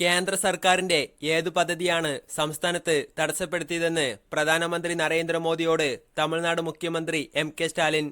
കേന്ദ്ര സർക്കാരിന്റെ ഏതു പദ്ധതിയാണ് സംസ്ഥാനത്ത് തടസ്സപ്പെടുത്തിയതെന്ന് പ്രധാനമന്ത്രി നരേന്ദ്രമോദിയോട് തമിഴ്നാട് മുഖ്യമന്ത്രി എം കെ സ്റ്റാലിൻ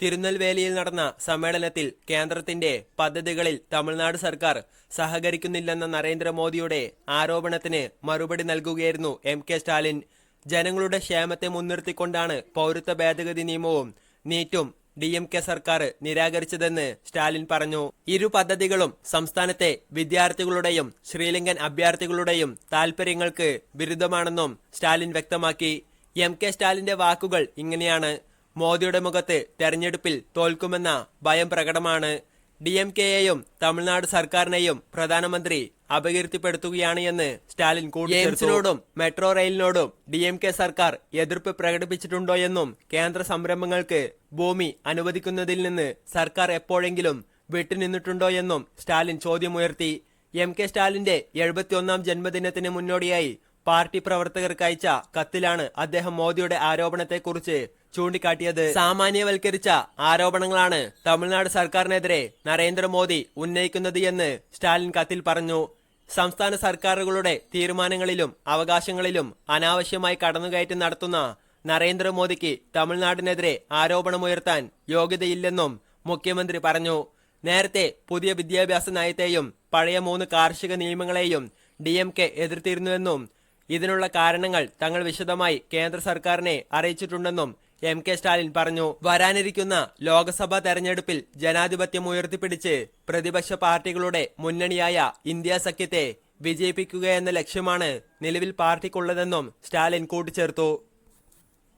തിരുനെൽവേലിയിൽ നടന്ന സമ്മേളനത്തിൽ കേന്ദ്രത്തിന്റെ പദ്ധതികളിൽ തമിഴ്നാട് സർക്കാർ സഹകരിക്കുന്നില്ലെന്ന നരേന്ദ്രമോദിയുടെ ആരോപണത്തിന് മറുപടി നൽകുകയായിരുന്നു എം കെ സ്റ്റാലിൻ. ജനങ്ങളുടെ ക്ഷേമത്തെ മുൻനിർത്തിക്കൊണ്ടാണ് പൗരത്വ ഭേദഗതി നിയമവും നീറ്റും ഡി എം കെ സർക്കാർ നിരാകരിച്ചതെന്ന് സ്റ്റാലിൻ പറഞ്ഞു. ഇരു പദ്ധതികളും സംസ്ഥാനത്തെ വിദ്യാർത്ഥികളുടെയും ശ്രീലങ്കൻ അഭ്യർത്ഥികളുടെയും താൽപര്യങ്ങൾക്ക് ബിരുദമാണെന്നും സ്റ്റാലിൻ വ്യക്തമാക്കി. എം കെ സ്റ്റാലിന്റെ വാക്കുകൾ ഇങ്ങനെയാണ്. മോദിയുടെ മുഖത്ത് തെരഞ്ഞെടുപ്പിൽ തോൽക്കുമെന്ന ഭയം പ്രകടമാണ്. ഡി എം കെയെയും തമിഴ്നാട് സർക്കാരിനെയും പ്രധാനമന്ത്രി അപകീർത്തിപ്പെടുത്തുകയാണ് എന്ന് സ്റ്റാലിൻ കൂട്ടിച്ചേർത്തോടും മെട്രോ റെയിലിനോടും ഡി എം കെ സർക്കാർ എതിർപ്പ് പ്രകടിപ്പിച്ചിട്ടുണ്ടോ എന്നും കേന്ദ്ര സംരംഭങ്ങൾക്ക് ഭൂമി അനുവദിക്കുന്നതിൽ നിന്ന് സർക്കാർ എപ്പോഴെങ്കിലും വിട്ടുനിന്നിട്ടുണ്ടോ എന്നും സ്റ്റാലിൻ ചോദ്യമുയർത്തി. എം കെ സ്റ്റാലിന്റെ എഴുപത്തിയൊന്നാം ജന്മദിനത്തിന് മുന്നോടിയായി പാർട്ടി പ്രവർത്തകർക്ക് അയച്ച കത്തിലാണ് അദ്ദേഹം മോദിയുടെ ആരോപണത്തെക്കുറിച്ച് ചൂണ്ടിക്കാട്ടിയത്. സാമാന്യവൽക്കരിച്ച ആരോപണങ്ങളാണ് തമിഴ്നാട് സർക്കാരിനെതിരെ നരേന്ദ്രമോദി ഉന്നയിക്കുന്നത് എന്ന് സ്റ്റാലിൻ കത്തിൽ പറഞ്ഞു. സംസ്ഥാന സർക്കാരുകളുടെ തീരുമാനങ്ങളിലും അവകാശങ്ങളിലും അനാവശ്യമായി കടന്നുകയറ്റം നടത്തുന്ന നരേന്ദ്രമോദിക്ക് തമിഴ്നാടിനെതിരെ ആരോപണമുയർത്താൻ യോഗ്യതയില്ലെന്നും മുഖ്യമന്ത്രി പറഞ്ഞു. നേരത്തെ പുതിയ വിദ്യാഭ്യാസ നയത്തെയും പഴയ മൂന്ന് കാർഷിക നിയമങ്ങളെയും ഡി എം കെ എതിർത്തിരുന്നുവെന്നും ഇതിനുള്ള കാരണങ്ങൾ തങ്ങൾ വിശദമായി കേന്ദ്ര സർക്കാരിനെ അറിയിച്ചിട്ടുണ്ടെന്നും എം കെ സ്റ്റാലിൻ പറഞ്ഞു. വരാനിരിക്കുന്ന ലോക്സഭാ തെരഞ്ഞെടുപ്പിൽ ജനാധിപത്യം ഉയർത്തിപ്പിടിച്ച് പ്രതിപക്ഷ പാർട്ടികളുടെ മുന്നണിയായ ഇന്ത്യ സഖ്യത്തെ വിജയിപ്പിക്കുകയെന്ന ലക്ഷ്യമാണ് നിലവിൽ പാർട്ടിക്കുള്ളതെന്നും സ്റ്റാലിൻ കൂട്ടിച്ചേർത്തു.